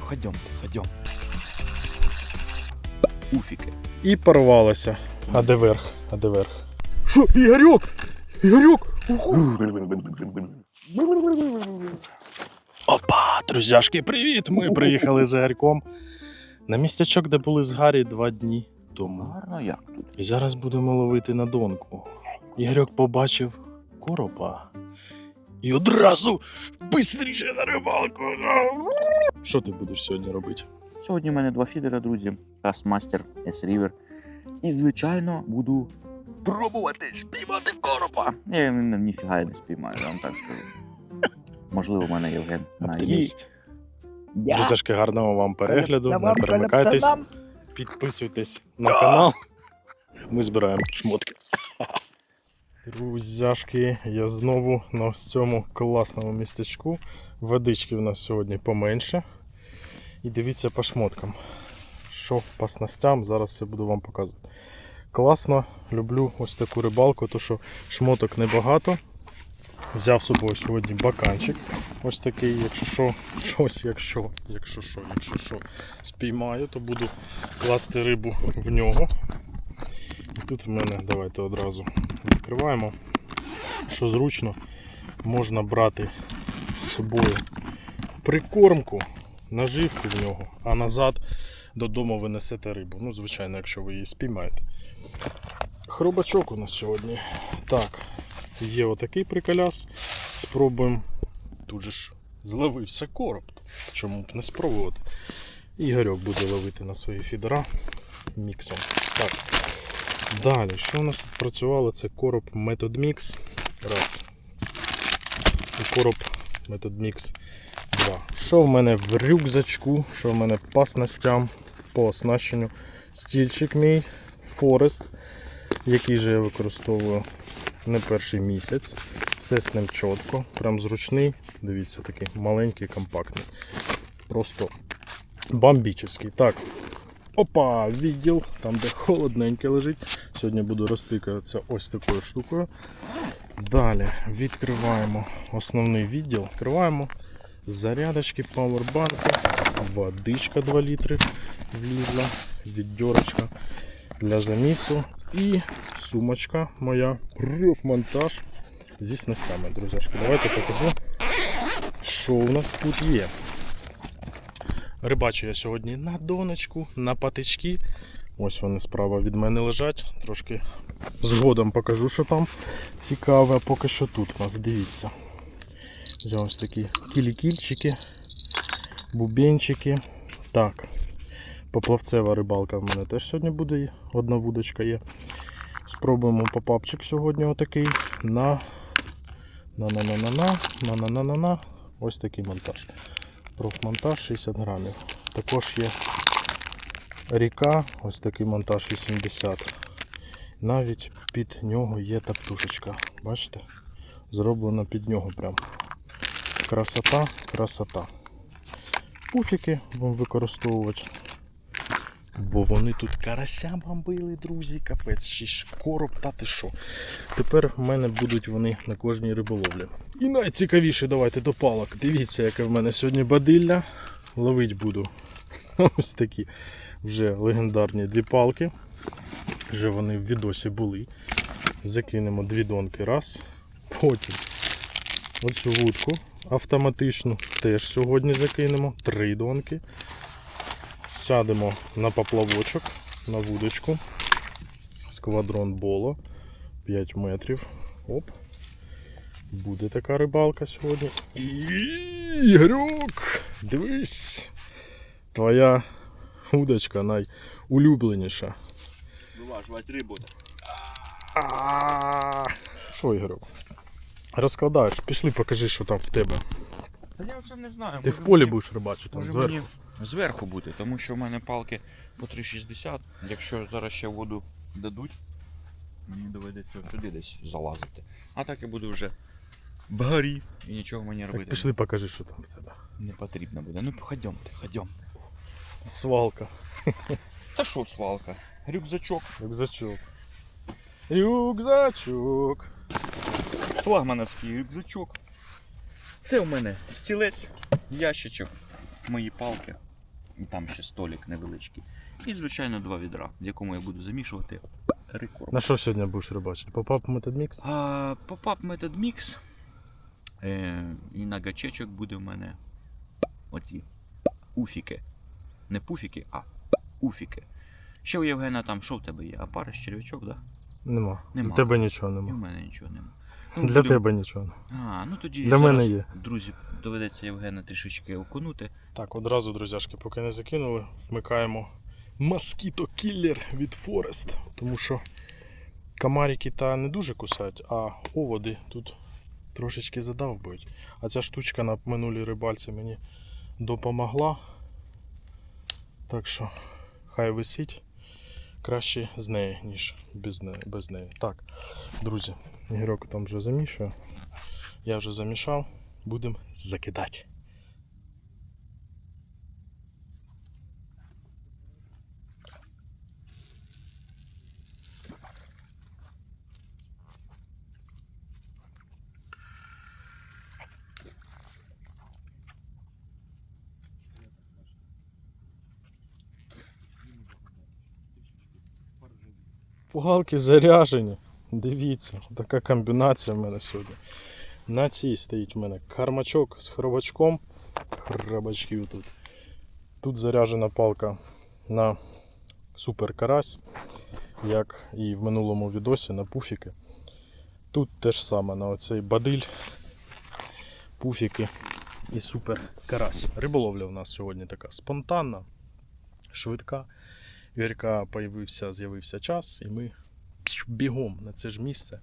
Ходьом, ходьом. Уфіки. І порвалося. А де верх? А де верх? Що, Ігорьок? Ігорьок! Опа, друзяшки, привіт! Ми приїхали з Ігорьком на містячок, де були з Гаррі два дні тому. Гарно як тут. І зараз будемо ловити на донку. Ігорьок побачив коропа. І одразу бистріше на рибалку. Що ти будеш сьогодні робити? Сьогодні в мене два фідера, друзі. Кастмастер S-River. І, звичайно, буду пробувати спіймати коропа. Я ні- ніфіга не спіймаю, я вам так скажу. Можливо, в мене Євген на. Я. Друзяшки, гарного вам перегляду. Не перемикайтесь, підписуйтесь на канал. Ми збираємо шмотки. Друзяшки, я знову на ось цьому класному містечку. Водички в нас сьогодні поменше. І дивіться по шмоткам. Що по снастям, зараз все буду вам показувати. Класно, люблю ось таку рибалку, то що шмоток небагато. Взяв з собою сьогодні баканчик. Ось такий, якщо що, щось, якщо, якщо що, якщо що, спіймаю, то буду класти рибу в нього. І тут в мене, давайте одразу відкриваємо. Що зручно, можна брати з собою прикормку, наживку в нього, а назад додому ви несете рибу. Ну, звичайно, якщо ви її спіймаєте. Хробачок у нас сьогодні. Так, є отакий приколяс. Спробуємо. Тут же ж зловився короб. Чому б не спробувати? Ігорьок буде ловити на свої фідера міксом. Так. Далі, що у нас тут працювало? Це короб Method Mix. Раз. І короб Method Mix 2. Що в мене в рюкзачку, що в мене по снастям, по оснащенню. Стільчик мій Forest, який же я використовую не перший місяць. Все з ним чітко, прям зручний. Дивіться, такий маленький, компактний. Просто бомбічний. Так. Опа, відділ, там де холодненьке лежить. Сьогодні буду розтикатися ось такою штукою. Далі відкриваємо основний відділ. Відкриваємо зарядочки, пауербанки, водичка 2 літри влізла, віддьорочка для замісу і сумочка моя, профмонтаж зі снастями, друзяшки. Давайте покажу, що у нас тут є. Рибачу я сьогодні на донечку, на патички. Ось вони справа від мене лежать. Трошки згодом покажу, що там цікаве. А Поки що тут у нас, дивіться. Взяв ось такі кілі-кільчики, бубенчики. Так. Поплавцева рибалка в мене теж сьогодні буде. Одна вудочка є. Спробуємо попапчик сьогодні отакий на на на на на на на на на на на Ось такий монтаж. Профмонтаж 60 грамів. Також є ріка, ось такий монтаж 80. Навіть під нього є таптушечка. Бачите? Зроблено під нього прям. Красота, красота. Пуфіки будемо використовувати. Бо вони тут карася бомбили, друзі, капець, ще короб, та ти що. Тепер в мене будуть вони на кожній риболовлі. І найцікавіше, давайте до палок. Дивіться, яке в мене сьогодні бадилля. Ловить буду. Ось такі вже легендарні дві палки. Вже вони в відосі були. Закинемо дві донки раз. Потім оцю вудку автоматичну теж сьогодні закинемо. Три донки. Сядемо на поплавочок, на вудочку. Сквадрон Боло 5 метрів. Оп. Буде така рибалка сьогодні. І Ігорьок, дивись. Твоя удочка найулюбленіша. Виважувати рибу. Що, Ігорьок? Розкладаєш, пішли, покажи, що там в тебе. Та я це не знаю. Ти в полі будеш рибачити там зверху. Зверху бути, тому що в мене палки по 3,60. Якщо зараз ще воду дадуть, мені доведеться туди десь залазити. А так я буду вже в горі і нічого мені Так робити пішли, покажи, що там тебе. не потрібно буде. Ну ходьомте, ходьом. Свалка, Та що свалка? Рюкзачок. рюкзачок. Рюкзачок. Флагмановський рюкзачок. Це у мене стілець, ящичок, мої палки. І там ще столик невеличкий. І, звичайно, два відра, в якому я буду замішувати рекорд. На що сьогодні будеш рибачити? Попап Method Mix? А, Попап Method Mix. Е, і на гачечок буде в мене оті уфіки. Не пуфіки, а уфіки. Ще у Євгена там що в тебе є? Апариш, червячок, да? Нема. Нема. Для тебе нічого І в мене нічого нема. Для буду- тебе нічого. А, ну тоді Для зараз, мене є. друзі, доведеться Євгена трішечки окунути. Так, одразу, друзяшки, поки не закинули, вмикаємо Mosquito Killer від Forest. Тому що комарики та не дуже кусають, а оводи тут трошечки задавбують. А ця штучка на минулій рибальці мені допомогла. Так що хай висить. Краще з неї, ніж без неї. Без неї. Так, друзі, ігрок там вже замішує. Я вже замішав. Будемо закидати. Пугалки заряжені. Дивіться, така комбінація в мене сьогодні. На цій стоїть в мене кармачок з хробачком. Хробачків тут. Тут заряджена палка на супер карась, як і в минулому відосі на пуфіки. Тут теж саме на оцей бадиль, пуфіки і супер карась. Риболовля в нас сьогодні така спонтанна, швидка. Вірка з'явився час, і ми бігом на це ж місце.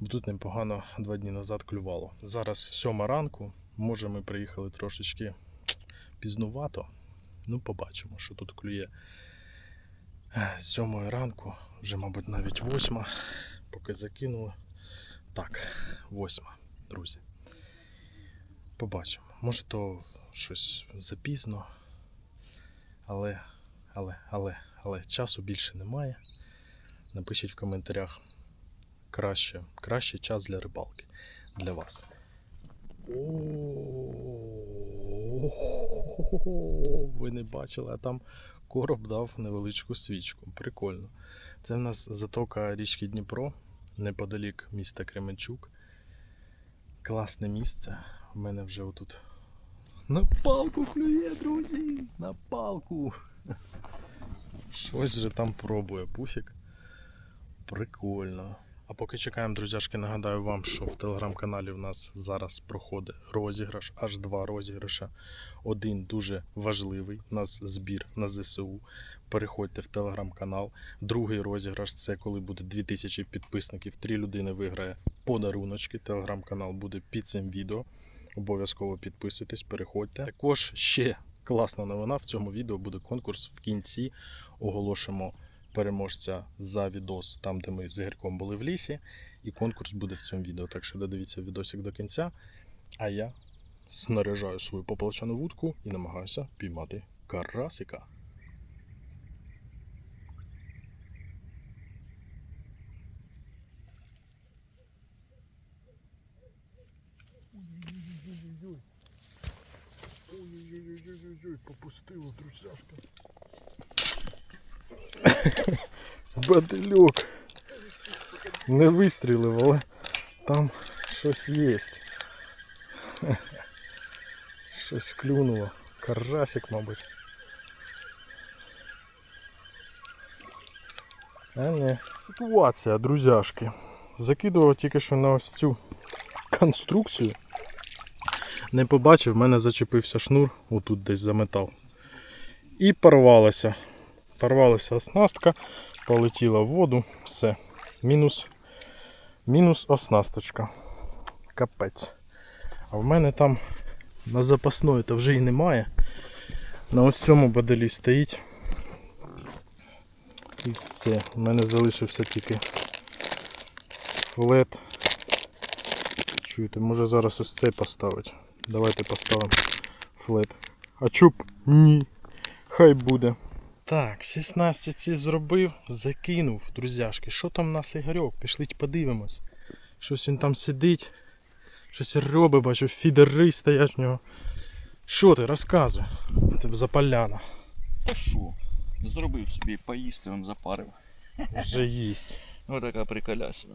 Бо тут непогано два дні назад клювало. Зараз сьома ранку. Може, ми приїхали трошечки пізнувато. Ну, побачимо, що тут клює. З сьомої ранку, вже, мабуть, навіть восьма, поки закинули. Так, восьма, друзі. Побачимо. Може, то щось запізно, але, але, але, але часу більше немає. Напишіть в коментарях краще, краще час для рибалки для вас. О, Ви не бачили, а там короб дав невеличку свічку. Прикольно. Це в нас затока річки Дніпро, неподалік міста Кременчук. Класне місце. У мене вже отут. На палку клює, друзі! На палку! Щось вже там пробує пуфік. Прикольно. А поки чекаємо, друзяшки, нагадаю вам, що в телеграм-каналі в нас зараз проходить розіграш, аж два розіграша. Один дуже важливий. У нас збір на ЗСУ. Переходьте в телеграм-канал. Другий розіграш це коли буде 2000 підписників. Три людини виграє подаруночки. Телеграм-канал буде під цим відео. Обов'язково підписуйтесь, переходьте. Також ще класна новина. В цьому відео буде конкурс в кінці. Оголошимо переможця за відос там, де ми з Ігорьком були в лісі. І конкурс буде в цьому відео. Так що додивіться відосик до кінця. А я снаряжаю свою поплавчану вудку і намагаюся піймати карасика. Ой-ой-ой, попустило друзяшка. Бадильок. Не вистрілив, але там щось є. Щось клюнуло. Карасик, мабуть. А не. Ситуація, друзяшки. Закидував тільки що на ось цю конструкцію. Не побачив, в мене зачепився шнур, отут десь заметав. І порвалося. Порвалася оснастка, полетіла в воду, все. Мінус, мінус оснасточка. Капець. А в мене там на запасної то вже і немає. На ось цьому баделі стоїть. І все. У мене залишився тільки флет. Чуєте, може зараз ось цей поставити. Давайте поставимо флет. А чуб? Ні. Хай буде. Так, всі снасті ці зробив, закинув, друзяшки. Що там у нас Ігорьок? Пішліть подивимось. Щось він там сидить. Щось робить, бачу, фідери стоять в нього. Що ти, розказуй. Тебе за поляна. Та що? Зробив собі поїсти, он запарив. Вже їсть. Ось така приколясина.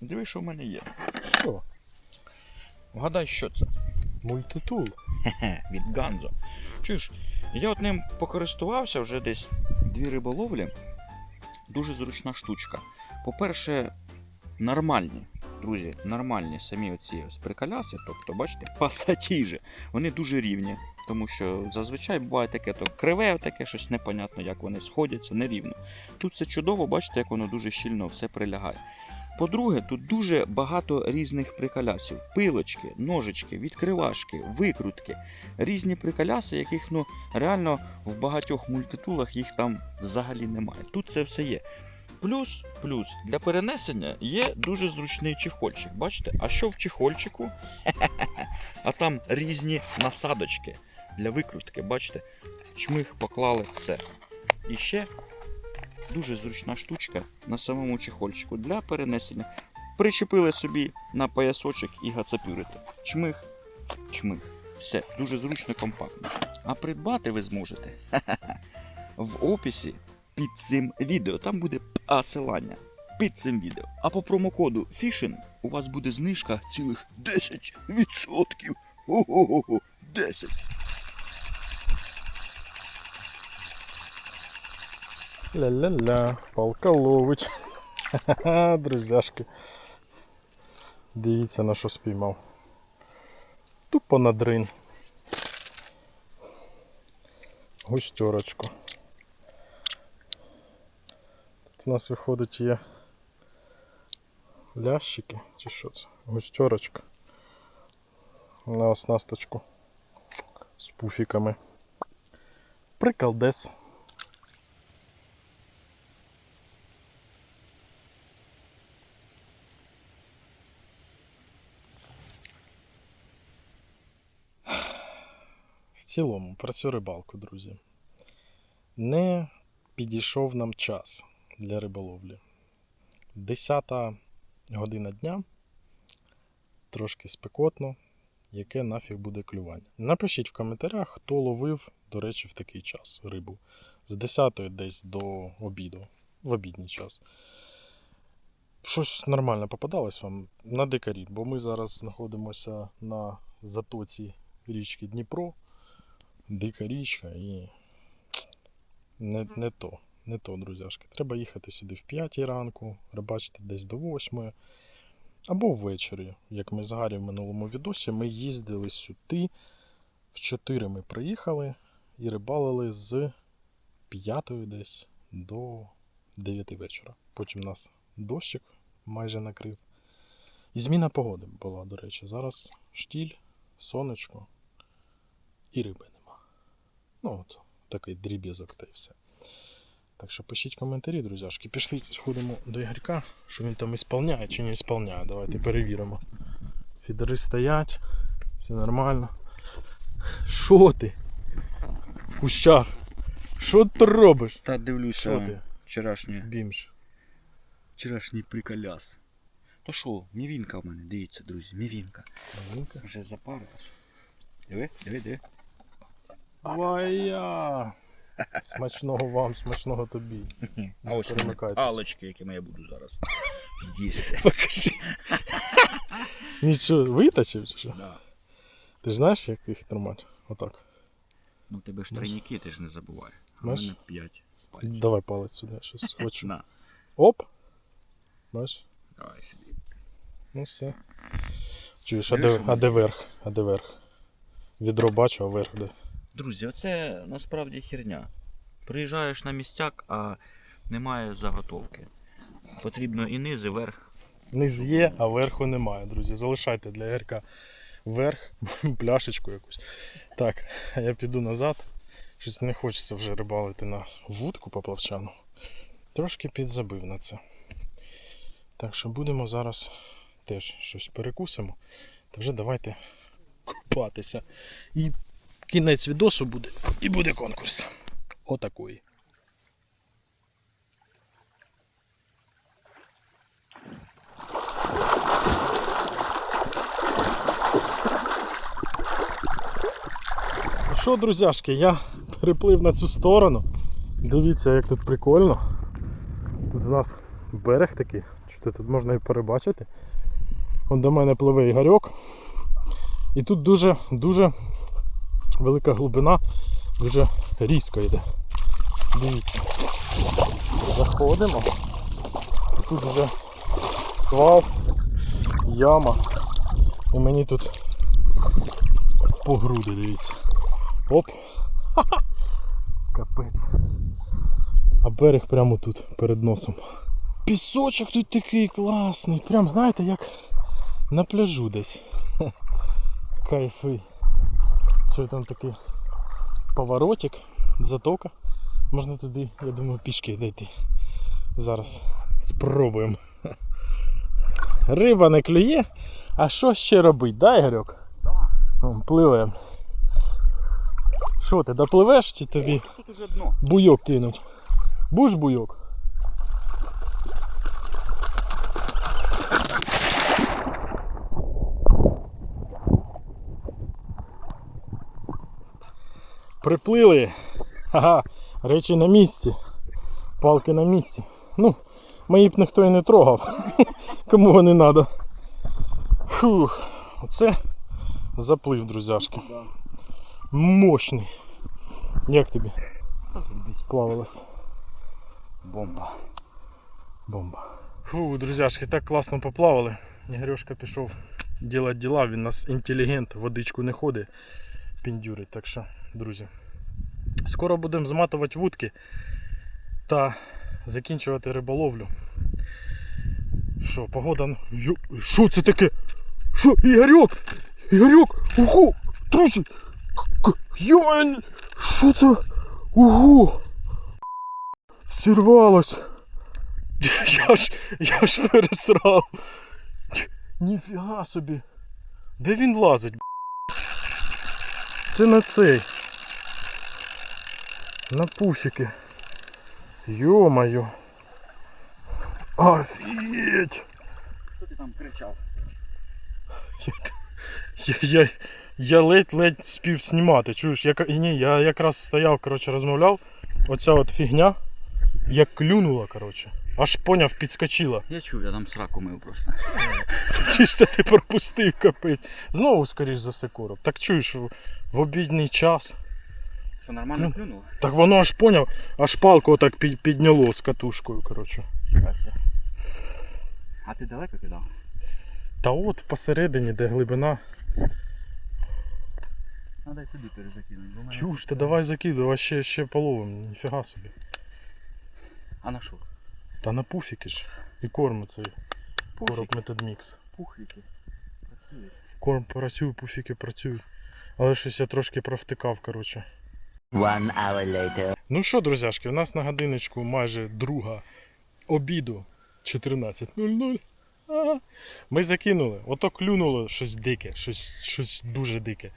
Диви, що в мене є. Що? Вгадай, що це? Мультитул. Від Ганзо. Чуєш, я от ним покористувався вже десь дві риболовлі. Дуже зручна штучка. По-перше, нормальні, друзі, нормальні самі оці ось приколяси, тобто, бачите, пасатіжі, вони дуже рівні. Тому що зазвичай буває таке, то криве, таке щось непонятно, як вони сходяться, нерівно. Тут все чудово, бачите, як воно дуже щільно все прилягає. По-друге, тут дуже багато різних приколясів: пилочки, ножички, відкривашки, викрутки, різні приколяси, яких ну реально в багатьох мультитулах їх там взагалі немає. Тут це все є. Плюс, плюс для перенесення є дуже зручний чехольчик. Бачите? А що в чехольчику? А там різні насадочки для викрутки. Бачите? Чмих поклали все. І ще дуже зручна штучка на самому чехольчику для перенесення. Причепили собі на поясочок і гацапюрите. Чмих, чмих. Все, дуже зручно, компактно. А придбати ви зможете в описі під цим відео. Там буде посилання під цим відео. А по промокоду FISHIN у вас буде знижка цілих 10%. Ого-го-го, 10. Ля-ля-ля, Палка. Ха-ха, друзяшки. Дивіться на що спіймав. Тупо на дрин. Густерочку. Тут у нас виходить є лящики, чи що це? Густерочка. На оснасточку з пуфіками. Приколдес. В цілому, про цю рибалку, друзі. Не підійшов нам час для риболовлі. Десята година дня. Трошки спекотно. Яке нафіг буде клювання. Напишіть в коментарях, хто ловив, до речі, в такий час рибу. З 10 десь до обіду, в обідній час. Щось нормально попадалось вам на дикарі, бо ми зараз знаходимося на затоці річки Дніпро. Дика річка і не, не то, не то, друзяшки. Треба їхати сюди в 5 ранку, рибачити десь до 8. Або ввечері. Як ми з Гарі в минулому відосі, ми їздили сюди. В 4 ми приїхали і рибалили з 5 десь до 9 вечора. Потім нас дощик майже накрив. І зміна погоди була, до речі. Зараз штіль, сонечко і риби нема. Ну от, такий дріб'язок та й все. Так що пишіть коментарі, друзяшки. Пішли сходимо до Ігорька, що він там ісполняє чи не ісполняє. Давайте перевіримо. Фідери стоять, все нормально. Що ти? В кущах? Що ти робиш? Та дивлюся Що ти? вчорашнє, Бімж. вчорашній приколяс. То що, мівінка в мене, дивіться, друзі, мівінка. Новинка. Вже запарилась. Диви, диви, диви. Вая! Смачного вам, смачного тобі. А ось вони, перемикайтесь. алочки, якими я буду зараз їсти. Покажи. Нічого, витачив чи що? Да. Ти ж знаєш, як їх тримати? Отак. Ну тебе ж тройники, ти ж не забувай. Знаєш? мене п'ять пальців. Давай палець сюди, щось хочу. На, Оп! Бачиш? давай собі. Ну все. Чуєш, а де, а де верх? А де верх? Відро бачу, а верх де? Друзі, оце насправді херня. Приїжджаєш на місцяк, а немає заготовки. Потрібно і низ, і верх. Низ є, а верху немає, друзі. Залишайте для Ярка верх, пляшечку якусь. Так, я піду назад. Щось не хочеться вже рибалити на вудку поплавчану. Трошки підзабив на це. Так що будемо зараз теж щось перекусимо. Та вже давайте купатися. І кінець відосу буде і буде конкурс. Отакої. Ну що, друзяшки, я переплив на цю сторону. Дивіться, як тут прикольно. Тут у нас берег такий, Чути, тут можна і перебачити. Вон до мене пливе Ігорьок. І тут дуже-дуже велика глибина, дуже різко йде. Дивіться. Заходимо. І тут вже свал, яма. І мені тут по груди, дивіться. Оп. Капець. А берег прямо тут, перед носом. Пісочок тут такий класний. Прям знаєте, як на пляжу десь. Кайфи. Що там такий поворотик, затока. Можна туди, я думаю, пішки дійти. Зараз спробуємо. Риба не клює. А що ще робить, да, Ігорьок? Вон, Пливемо. Що ти, допливеш чи тобі Тут уже дно. буйок кинуть? Будеш буйок? Приплили. Ага, речі на місці. Палки на місці. Ну, мої б ніхто і не трогав. Кому вони треба. Фух, оце заплив, друзяшки. Мощний. Як тобі плавалось? Бомба. Бомба. Фу, друзяшки, так класно поплавали. Ігорюшка пішов робити діла, він у нас інтелігент, водичку не ходить, піндюрить. Так що, друзі, скоро будемо зматувати вудки та закінчувати риболовлю. Що, погода. Що це таке? Що, Ігорьок? Ігорьок! Ого! Друзі! К- Що це? Ого! Сірвалось! Я ж, я ж пересрав. Ніфіга собі. Де він лазить? Це на цей. На пуфіки. Йо-моє. Офігеть! Що ти там кричав? Я, я, я ледь-ледь вспів знімати. Чуєш, я, ні, я якраз стояв, коротше, розмовляв. Оця от фігня, як клюнула, коротше. Аж поняв, підскочила. Я чув, я там сраку мив просто. Чисто ти пропустив капець. Знову, скоріш за все, короб. Так чуєш, в, обідній час. Що нормально Ну. клюнуло? Так воно аж поняв, аж палку отак під, підняло з катушкою, коротше. А ти далеко кидав? Та от посередині, де глибина. Ну дай туди перезакинуть. мене- Чуш, ти давай закидуй, а ще, ще половим. Ніфіга собі. А на що? Та на пуфіки ж. І корм цей. Короб Пуфік. метод мікс. Корм працює, пуфіки працюють. Але щось я трошки провтикав, коротше. One hour later. Ну що, друзяшки, у нас на годиночку майже друга обіду 14.00. Ага. Ми закинули, ото клюнуло щось дике, щось, щось дуже дике.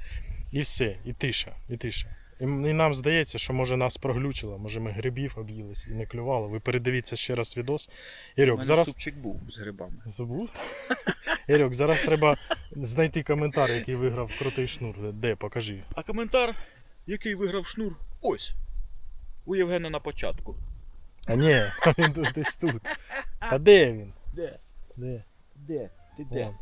І все, і тиша, і тиша. І, і нам здається, що може нас проглючило, може ми грибів об'їлись і не клювало. Ви передивіться ще раз відос. У Ірьок, мене зараз. супчик був з грибами. Забув? Ірьок, зараз треба знайти коментар, який виграв крутий шнур. Де, покажи. А коментар, який виграв шнур, ось. У Євгена на початку. А ні, він десь тут. Та де він? Де? Де? Де? Ти Вон.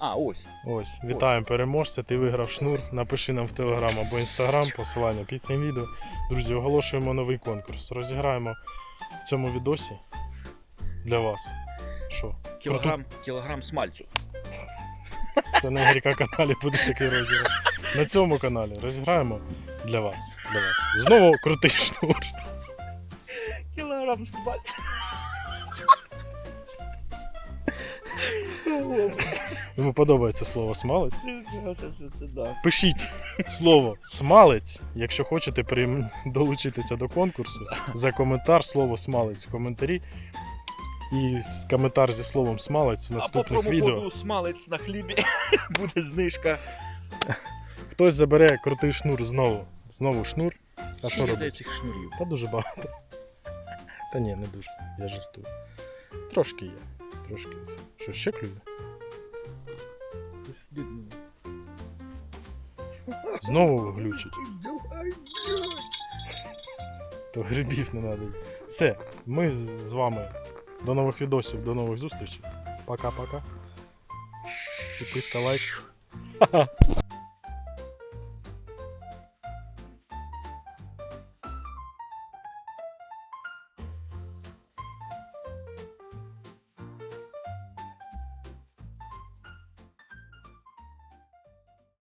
А, ось. Ось, вітаємо переможця. Ти виграв шнур. Напиши нам в телеграм або інстаграм, посилання під цим відео. Друзі, оголошуємо новий конкурс. Розіграємо в цьому відосі для вас. Що? Кілограм, кілограм смальцю. Це на Ігоріка каналі буде такий розіграш. На цьому каналі розіграємо для вас. Для вас. Знову крутий шнур. Кілограм смальцю. Йому подобається слово смалець. Пишіть слово смалець, якщо хочете долучитися до конкурсу. За коментар слово смалець в коментарі. І коментар зі словом смалець в А по наступних відео. смалець на хлібі буде знижка. Хтось забере крутий шнур знову. Знову шнур. А що робити? цих шнурів? Та дуже багато. Та ні, не дуже. Я жартую. Трошки є. Трошки. Що ще клює? Знову глючить. То грибів не треба. Все, ми з- вами до нових відосів, до нових зустрічей. Пока-пока. Підписка, лайк.